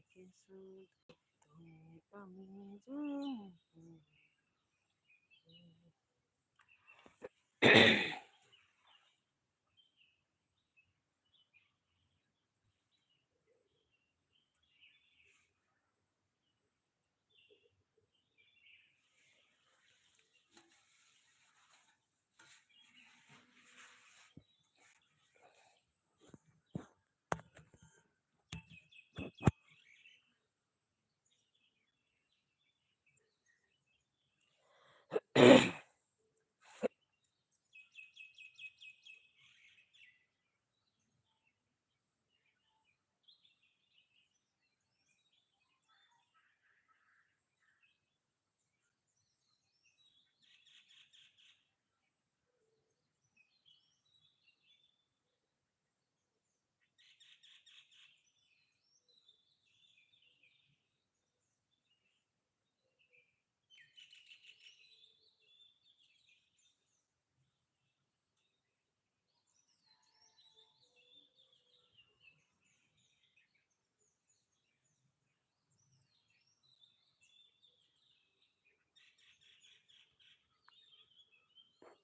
থেকে শুধু তুমি আমি জানি। Yeah.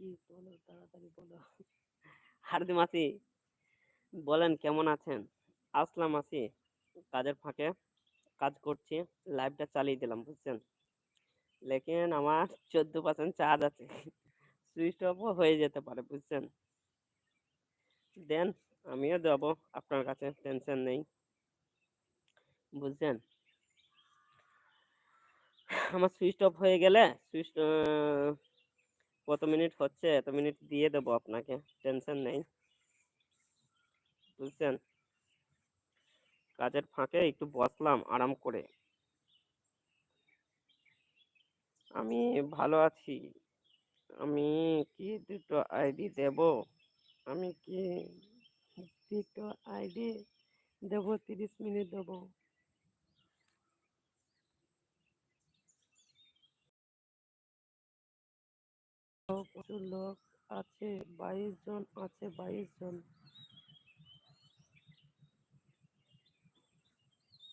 কি বলো তাড়াতাড়ি বলো হারদি মাসি বলেন কেমন আছেন আসলাম মাসি কাজের ফাঁকে কাজ করছি লাইভটা চালিয়ে দিলাম বুঝছেন লেকিন আমার চোদ্দ পার্সেন্ট চার্জ আছে সুইচ অফও হয়ে যেতে পারে বুঝছেন দেন, আমিও দেবো। আপনার কাছে টেনশন নেই। বুঝছেন? আমার সুইচ অফ হয়ে গেলে সুইচ কত মিনিট হচ্ছে? এত মিনিট দিয়ে দেবো আপনাকে। টেনশন নেই। বুঝছেন? কাজের ফাঁকে একটু বসলাম, আরাম করে। আমি ভালো আছি। আমি কি দুটো আইডি দেব? আমি কি দুটো আইডি দেব? তিরিশ মিনিট দেব। প্রচুর লোক আছে, বাইশ জন আছে, বাইশ জন।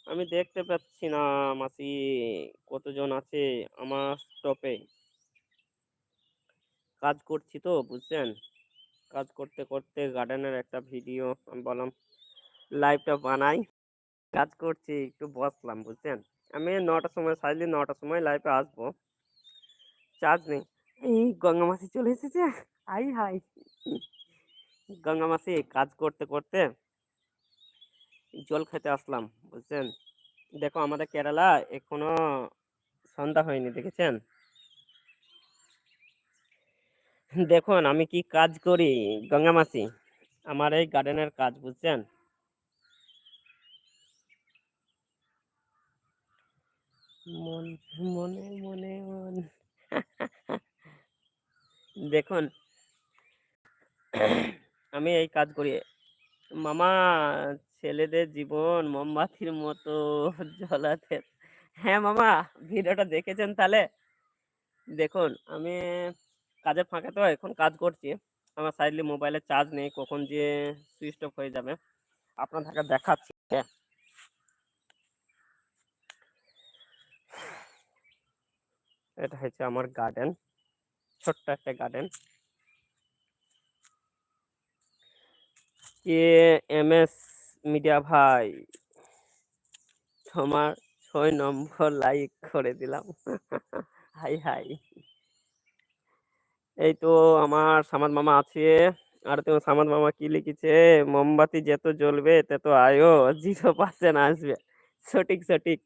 আমি দেখতে পাচ্ছি না মাসি, কতজন আছে আমার স্টপে কাজ করছি তো, বুঝছেন? কাজ করতে করতে গার্ডেনের একটা ভিডিও আমি বললাম লাইভটা বানাই। কাজ করছি, একটু বসলাম, বুঝছেন? আমি নটার সময় সাইলি নটার সময় লাইভে আসব। চার্জ নেই। এই গঙ্গা মাসি চলে এসেছে। I high. গঙ্গা মাসি, কাজ করতে করতে জল খেতে আসলাম, বুঝছেন? দেখো আমাদের কেরালা এখনও সন্ধ্যা হয়নি, দেখেছেন? দেখুন, আমি কি কাজ করি? গঙ্গা মাসি, আমার এই গার্ডেনের কাজ বুঝছেন? মন, মনে মনে, মন। দেখুন, আমি এই কাজ করি। মামা, ছেলেদের জীবন মোমবাতির মতো জ্বলাতে। হ্যাঁ মামা, ভিডিওটা দেখেছেন তাহলে? দেখুন, আমি কাজের ফাঁকে তো এখন কাজ করছি। আমার সাইডলি মোবাইলে চার্জ নেই, কখন যে সুইচ অফ হয়ে যাবে। আপনাদেরকে দেখাচ্ছি হ্যাঁ। এটা হচ্ছে আমার গার্ডেন ছোট্ট একটা garden K M S media ভাই, তোমার ছয় নম্বর লাইক করে দিলাম। High high. এই তো আমার সামাদ মামা আছে। আর তো সামাদ মামা কি লিখেছে? মোমবাতি যত জ্বলবে তত আয়ো, জিরো পার্সেন্ট আসবে। সঠিক সঠিক।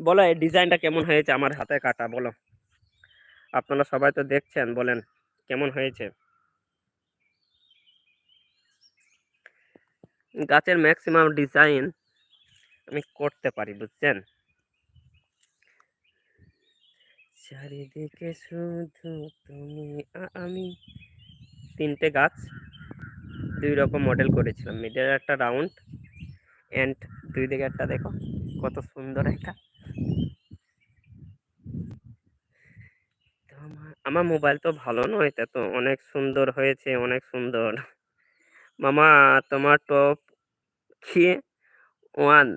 বলো, এই ডিজাইনটা কেমন হয়েছে? আমার হাতে কাটা, বলো। আপনারা সবাই তো দেখছেন, বলেন, কেমন হয়েছে? গাছের ম্যাক্সিমাম ডিজাইন আমি করতে পারি, বুঝছেন? চারিদিকে শুধু তুমি আমি। তিনটে গাছ, দুই রকম মডেল করেছিলাম। মিডের একটা রাউন্ড অ্যান্ড দুই দিকে একটা দেখো, কত সুন্দর একটা। আমার মোবাইল তো ভালো নয়, এটা তো অনেক সুন্দর হয়েছে, অনেক সুন্দর। মামা, তোমার টপ খেয়ে ওয়ান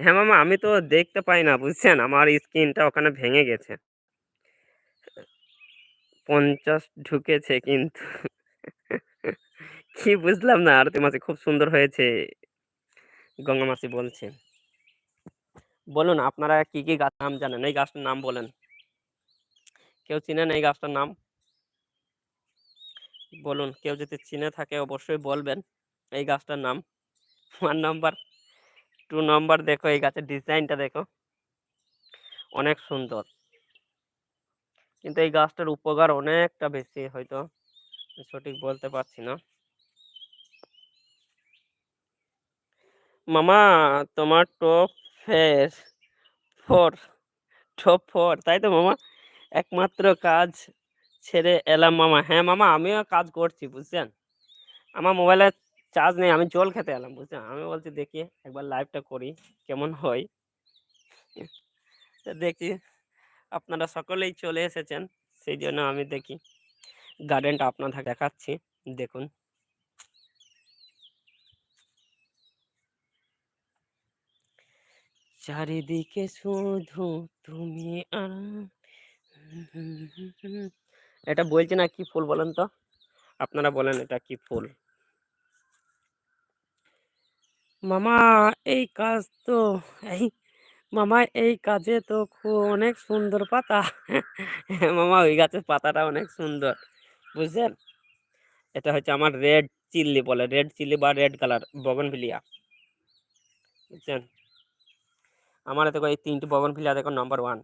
হ্যাঁ মামা, আমি তো দেখতে পাই না, বুঝছেন? আমার স্ক্রিনটা ওখানে ভেঙে গেছে। পঞ্চাশ ঢুকেছে কিন্তু। কি বুঝলাম না, আরতি মাসি খুব সুন্দর হয়েছে। গঙ্গা মাসি বলছে। বলুন, আপনারা কি কি গাছ নাম জানেন? এই গাছটার নাম বলেন। কেউ চিনেন এই গাছটার নাম? বলুন, কেউ যদি চিনে থাকে অবশ্যই বলবেন। এই গাছটার নাম। ওয়ান নাম্বার টু নাম্বার দেখো, এই গাছের ডিজাইনটা দেখো। অনেক সুন্দর। কিন্তু এই গাছটার উপকার অনেকটা বেশি হয়তো সঠিক বলতে পারছি না। মামা, তোমার টপ ফের ফোর টপ ফোর তাই তো মামা? একমাত্র কাজ ছেড়ে এলাম মামা। হ্যাঁ মামা, আমিও কাজ করছি, বুঝছেন? আমার মোবাইলে চার্জ নেই, আমি জল খেতে এলাম বুঝছেন আমি বলছি, দেখি, একবার লাইভটা করি, কেমন হয়? দেখি, আপনারা সকলেই চলে এসেছেন, সেই জন্য আমি দেখি গার্ডেনটা আপনাদের দেখাচ্ছি, দেখুন। চারিদিকে শুধু তুমি আর এটা বলছে না কি ফুল বলেন তো? আপনারা বলেন এটা কি ফুল? মামা, এই কাজ তো, এই মামা, এই কাজে তো খুব অনেক সুন্দর পাতা। মামা, ওই গাছের পাতাটা অনেক সুন্দর, বুঝছেন? এটা হচ্ছে আমার রেড চিল্লি বলে রেড চিল্লি বা রেড কালার বগনভিলিয়া বুঝছেন? আমার দেখো এই তিনটি বগনভিলিয়া দেখো নাম্বার ওয়ান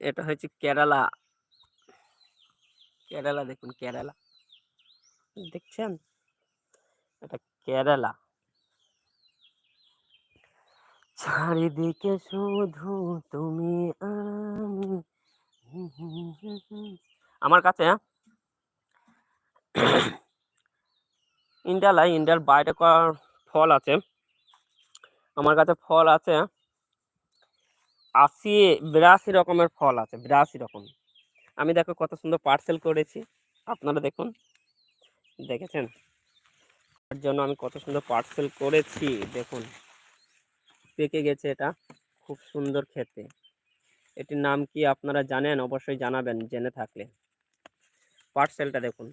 এটা হচ্ছে কেরালা। কেরালা দেখুন, কেরালা। দেখছেন? এটা কেরালা। চারিদিকে শুধু তুমি, আমি। আমার কাছে ইন্ডিয়ালাই ইন্ডিয়ার বাইরে কর ফল আছে। আমার কাছে ফল আছে আশি, বিরাশি রকমের ফল আছে, বিরাশি রকম। আমি দেখো কত সুন্দর পার্সেল করেছি। আপনারা দেখুন। দেখেছেন? তার জন্য আমি কত সুন্দর পার্সেল করেছি দেখুন। পেকে গেছে এটা খুব সুন্দর খেতে। এটির নাম কি আপনারা জানেন? অবশ্যই জানাবেন জেনে থাকলে। পার্সেলটা দেখুন।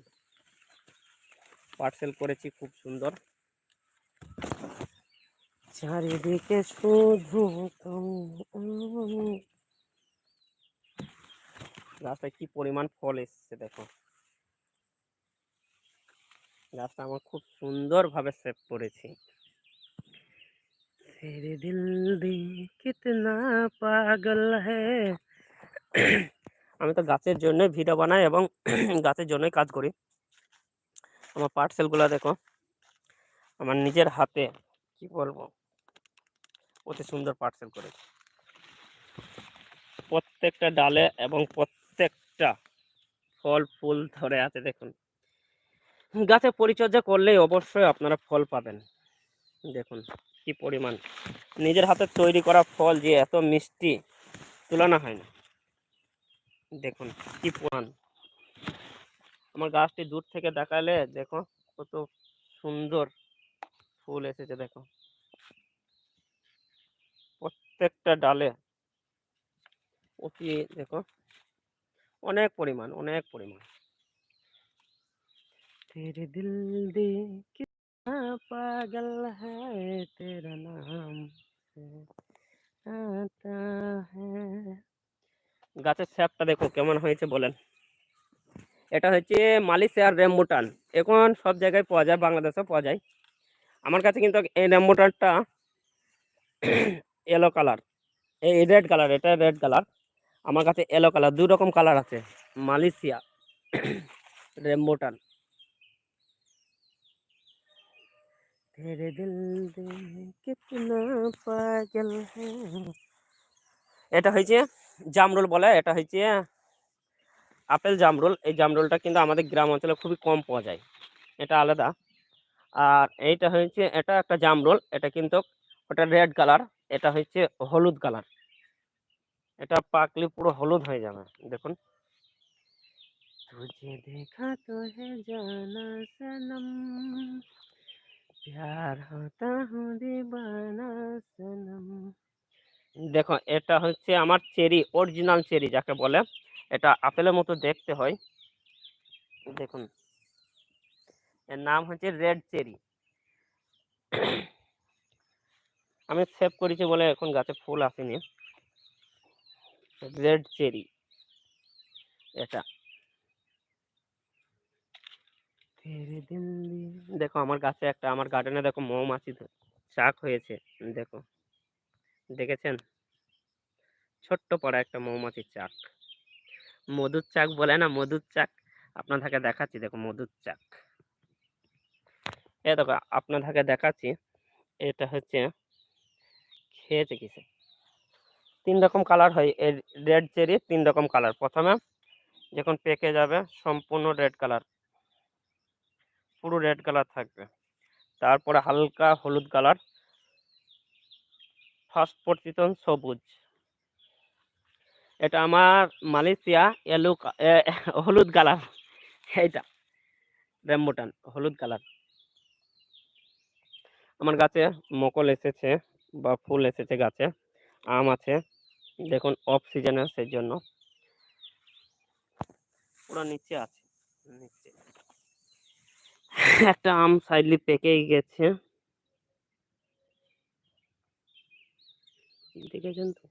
পার্সেল করেছি খুব সুন্দর। চারিদিকে শুধু গাছটা কি পরিমাণ ফল এসছে দেখো রাস্তা আমার খুব সুন্দরভাবে সেভ করেছি। তেরে দিল দি কিতনা পাগল হ্যাঁ আমি তো গাছের জন্য ভিডিও বানাই এবং গাছের জন্যই কাজ করি। আমার পার্সেলগুলো দেখো আমার নিজের হাতে কি বলব? অতি সুন্দর পার্সেল করেছি। প্রত্যেকটা ডালে এবং প্রত্যেকটা ফল ফুল ধরে আছে দেখুন। গাছে পরিচর্যা করলেই অবশ্যই আপনারা ফল পাবেন। দেখুন কি পরিমাণ। নিজের হাতে তৈরি করা ফল যে এত মিষ্টি, তুলনা হয় না। দেখুন কি পরিমাণ। আমার গাছটি দূর থেকে দেখালে দেখো কত সুন্দর ফুল এসেছে দেখো। প্রত্যেকটা ডালে অতি দেখো অনেক পরিমাণ অনেক পরিমাণ। तेरे दिल दे कितना पागल है तेरा नाम से आता है গাছের স্যাপটা দেখো কেমন হয়েছে বলেন এটা হচ্ছে মালয়েশিয়ার রেম্বুটান এখন সব জায়গায় পাওয়া যায় বাংলাদেশেও পাওয়া যায় আমার কাছে কিন্তু এই রেম্বুটানটা ইয়েলো কালার এই রেড কালার এটা রেড কালার আমার কাছে ইয়েলো কালার দুই রকম কালার আছে মালয়েশিয়া রেম্বুটান तेरे दिल दे कितना पागल है এটা হয়েছে জামরুল বলে এটা হয়েছে আপেল জামরুল এই জামরুলটা কিন্তু আমাদের গ্রাম অঞ্চলে খুবই কম পাওয়া যায় এটা আলাদা আর এইটা হয়েছে এটা একটা জামরুল এটা কিন্তু ওটা রেড কালার এটা হচ্ছে হলুদ কালার এটা পাকলে পুরো হলুদ হয়ে যাবে দেখুন तुझे देखा तो है जाना सनम দেখো এটা হচ্ছে আমার চেরি অরিজিনাল চেরি যাকে বলে। এটা আপেলের মতো দেখতে হয়। দেখুন। এর নাম হচ্ছে রেড চেরি। আমি সেভ করেছি বলে এখন গাছে ফুল আসেনি। Red cherry. এটা। দেখো আমার গাছে একটা, আমার গার্ডেনে দেখো মৌমাছি চাক হয়েছে, দেখো। দেখেছেন? ছোট্ট পড়া একটা মৌমাছির চাক। মধুর চাক বলে না, মধুর চাক? আপনাদেরকে দেখাচ্ছি, দেখো মধুর চাক। এ দেখো, আপনাদেরকে দেখাচ্ছি, এটা হচ্ছে খেয়েছে কিসে? তিন রকম কালার হয়, এই রেড চেরি তিন রকম কালার প্রথমে যখন পেকে যাবে, সম্পূর্ণ রেড কালার পুরো রেড কালার থাকবে। তারপরে হালকা হলুদ কালার ফার্স্ট পরিচিতন সবুজ। এটা আমার মালয়েশিয়া এলো হলুদ কালার এইটা। রেম্বুটান হলুদ কালার আমার গাছে মকল এসেছে বা ফুল এসেছে গাছে। আম আছে। দেখুন অফ সিজনে সেই জন্য পুরো নিচে আছে। নিচে। একটা আম সাইডলি পেকেই গেছে। দেখেছেন তো?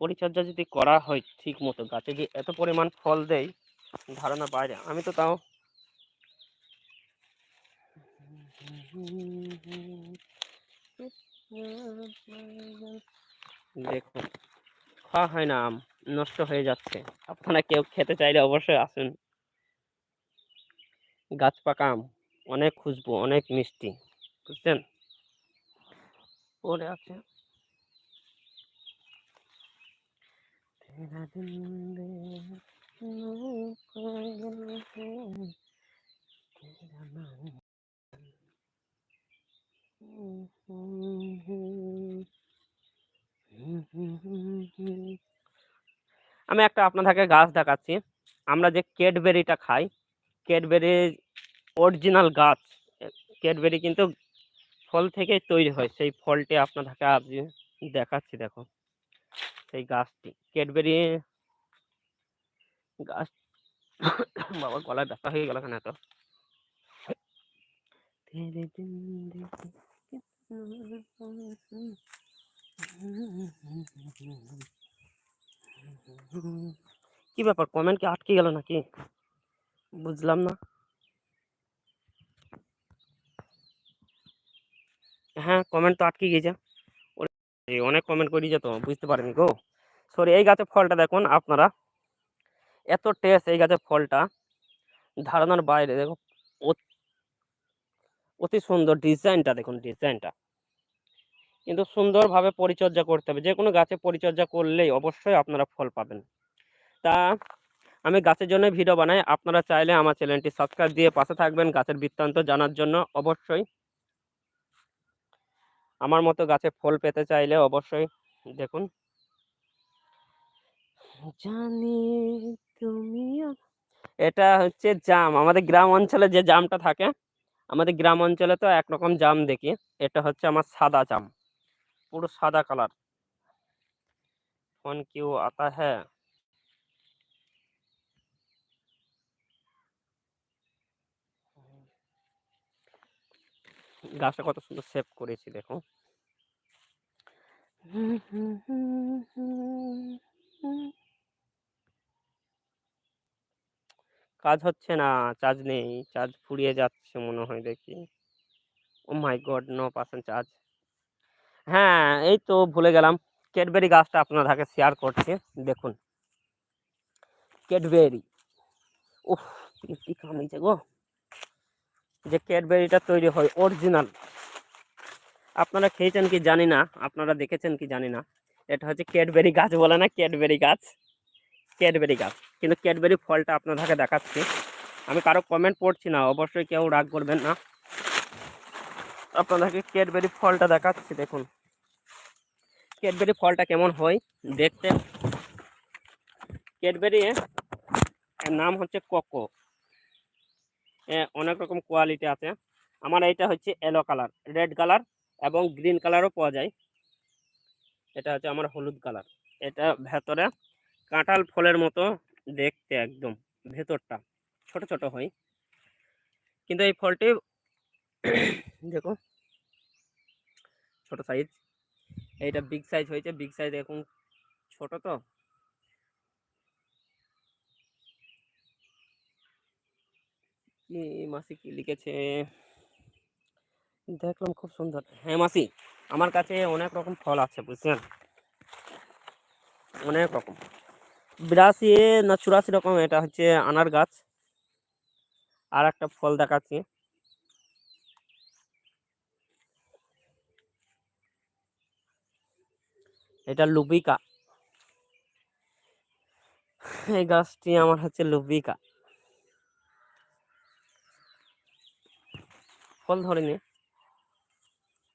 পরিচর্যা যদি করা হয় ঠিক মতো, গাছে যে এত পরিমাণ ফল দেয়, ধারণা বাইরে। আমি তো তাও দেখুন, খাওয়া হয় না আম। নষ্ট হয়ে যাচ্ছে। আপনারা কেউ খেতে চাইলে অবশ্যই আসুন। গাছ পাকা আম, অনেক খুশবু, অনেক মিষ্টি, বুঝছেন? পরে আছে। আমি একটা আপনাদেরকে গাছ দেখাচ্ছি। আমরা যে ক্যাডবেরিটা খাই, ক্যাডবেরি অরিজিনাল গাছ, ক্যাডবেরি কিন্তু ফল থেকেই তৈরি হয়। সেই ফলটি আপনাদেরকে আপনি দেখাচ্ছি, দেখো। সেই গাছটি, ক্যাডবেরি গাছ বাবা, গলায় ব্যথা হয়ে গেল কেন এত? Mm-hmm. কি ব্যাপার? কমেন্ট কি আটকে গেল নাকি? বুঝলাম না। হ্যাঁ কমেন্ট তো আটকে এই অনেক কমেন্ট করি তো, বুঝতে পারিনি গো। সরি এই গাছের ফলটা দেখুন আপনারা। এত টেস্ট এই গাছের ফলটা। ধারণার বাইরে দেখো অতি সুন্দর ডিজাইনটা দেখুন ডিজাইনটা কিন্তু সুন্দরভাবে পরিচর্যা করতে হবে। যে কোনো গাছে পরিচর্যা করলেই অবশ্যই আপনারা ফল পাবেন। তা আমি গাছের জন্য ভিডিও বানাই। আপনারা চাইলে আমার চ্যানেলটি সাবস্ক্রাইব দিয়ে পাশে থাকবেন গাছের বৃত্তান্ত জানার জন্য অবশ্যই। আমার মতো গাছে ফল পেতে চাইলে অবশ্যই দেখুন। জানি তুমি এটা হচ্ছে জাম। আমাদের গ্রাম অঞ্চলে যে জামটা থাকে, আমাদের গ্রাম অঞ্চলে তো একরকম জাম দেখি। এটা হচ্ছে আমার সাদা জাম। পুরো সাদা কালার ফোন কিউ আতা হ্যাঁ গাছটা কত সুন্দর সেভ করেছি দেখো কাজ হচ্ছে না, চার্জ নেই, চার্জ ফুরিয়ে যাচ্ছে মনে হয় দেখি। ও my god no percent charge হ্যাঁ এই তো ভুলে গেলাম। ক্যাডবেরি গাছটা আপনাদেরকে শেয়ার করছি, দেখুন। ক্যাডবেরি উফ, কি কামড়িয়েছে গো। যে ক্যাডবেরিটা তৈরি হয় অরিজিনাল আপনারা খেয়েছেন কি জানি না, আপনারা দেখেছেন কি জানি না। এটা হচ্ছে ক্যাডবেরি গাছ বলে না ক্যাডবেরি গাছ। ক্যাডবেরি গাছ। কিন্তু ক্যাডবেরি ফলটা আপনাদেরকে দেখাচ্ছি। আমি কারও কমেন্ট পড়ছি না, অবশ্যই কেউ রাগ করবেন না। আপনাদেরকে ক্যাডবেরি ফলটা দেখাচ্ছি, দেখুন। ক্যাডবেরি ফলটা কেমন হয়, দেখতে। ক্যাডবেরি নাম হচ্ছে কোকো অনেক রকম কোয়ালিটি আছে। আমার এইটা হচ্ছে এলো কালার রেড কালার এবং গ্রিন কালারও পাওয়া যায়। এটা হচ্ছে আমার হলুদ কালার এটা ভেতরে কাঁঠাল ফলের মতো দেখতে একদম, ভেতরটা, ছোট ছোট হয়। কিন্তু এই ফলটি দেখো, ছোট সাইজ এইটা বিগ সাইজ হয়েছে বিগ সাইজ এখন ছোট তো। কি মাসি কি লিখেছে? দেখলাম খুব সুন্দর। হ্যাঁ মাসি, আমার কাছে অনেক রকম ফল আছে, বুঝছেন? অনেক রকম। বিরাশি না চুরাশি রকম, এটা হচ্ছে আনার গাছ। আর একটা ফল দেখাচ্ছি। এটা লুবিকা। এই গাছটি আমার হচ্ছে লুবিকা। ফল ধরেনি।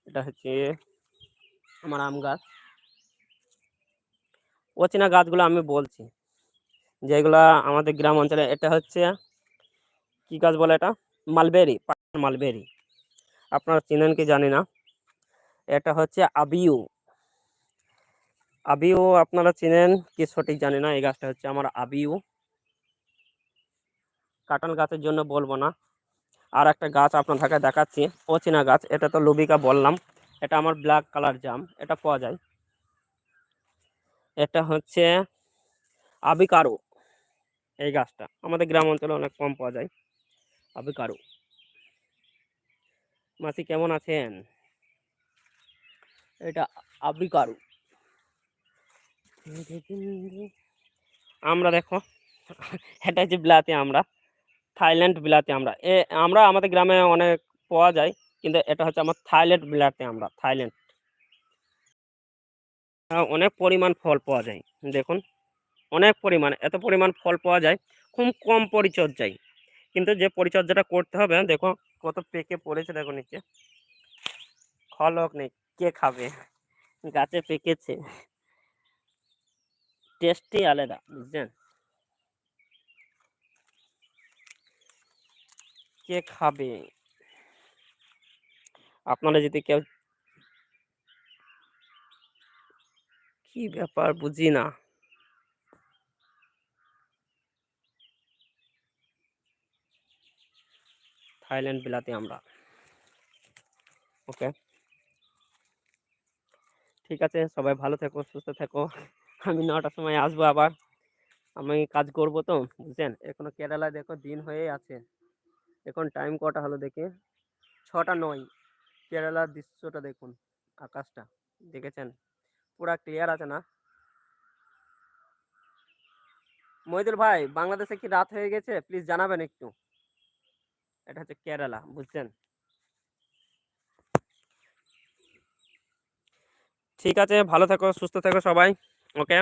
এটা হচ্ছে আমার আম গাছ। অচেনা গাছগুলো আমি বলছি, যেগুলা আমাদের গ্রাম অঞ্চলে, এটা হচ্ছে কি গাছ বলে এটা? Mulberry mulberry. আপনারা চিনেন কি জানি না। এটা হচ্ছে আবিউ। আবিউ আপনারা চিনেন, কি সঠিক জানি না, এই গাছটা হচ্ছে আমার আবিউ কাঁঠাল গাছের জন্য বলব না। আর একটা গাছ আপনাদেরকে দেখাচ্ছি অচেনা গাছ, এটা তো লুবিকা বললাম। এটা আমার ব্ল্যাক কালার জাম, এটা পাওয়া যায়। এটা হচ্ছে আবিকারু, এই গাছটা। আমাদের গ্রাম অঞ্চলে অনেক কম পাওয়া যায়, আবিকারু। মাসি কেমন আছেন? এটা আবিকারু। আমরা দেখো, এটা হচ্ছে বিলাতি আমরা, থাইল্যান্ড বিলাতি আমরা। এ, আমরা আমাদের গ্রামে অনেক পাওয়া যায়, কিন্তু এটা হচ্ছে আমার থাইল্যান্ড বিলাতি আমরা, থাইল্যান্ড। অনেক পরিমাণ ফল পাওয়া যায়, দেখুন। অনেক পরিমাণ, এত পরিমাণ ফল পাওয়া যায়, খুব কম পরিচর্যায়। কিন্তু যে পরিচর্যাটা করতে হবে, দেখো, কত পেকে পড়েছে, দেখো নিচে। ফল হোক নেই, কে খাবে? গাছে পেকেছে। টেস্টই আলাদা, বুঝছেন? কে খাবে? আপনারা যদি কেউ কি ব্যাপার বুঝি না। থাইল্যান্ড বিলাতে আমরা। ওকে। ঠিক আছে, সবাই ভালো থেকো, সুস্থ থেকো। আমি নটার সময় আসব আবার। আমি কাজ করব তো, বুঝছেন? এখনও কেরালায় দেখো দিন হয়েই আছে। এখন টাইম কটা হলো দেখি? ছটা নয়। কেরালার দৃশ্যটা দেখুন, আকাশটা। দেখেছেন? পুরা ক্লিয়ার আছে না? মহিদুল ভাই, বাংলাদেশে কি রাত হয়ে গেছে? প্লিজ জানাবেন একটু। এটা হচ্ছে কেরালা, বুঝছেন? ঠিক আছে, ভালো থেকো, সুস্থ থেকো সবাই। ওকে?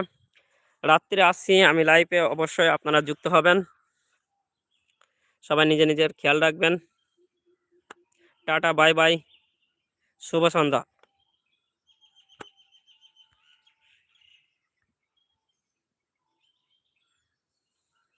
রাত্রে আসছি আমি লাইভে অবশ্যই আপনারা যুক্ত হবেন। সবাই নিজে নিজের খেয়াল রাখবেন। টাটা বাই বাই শুভ সন্ধ্যা।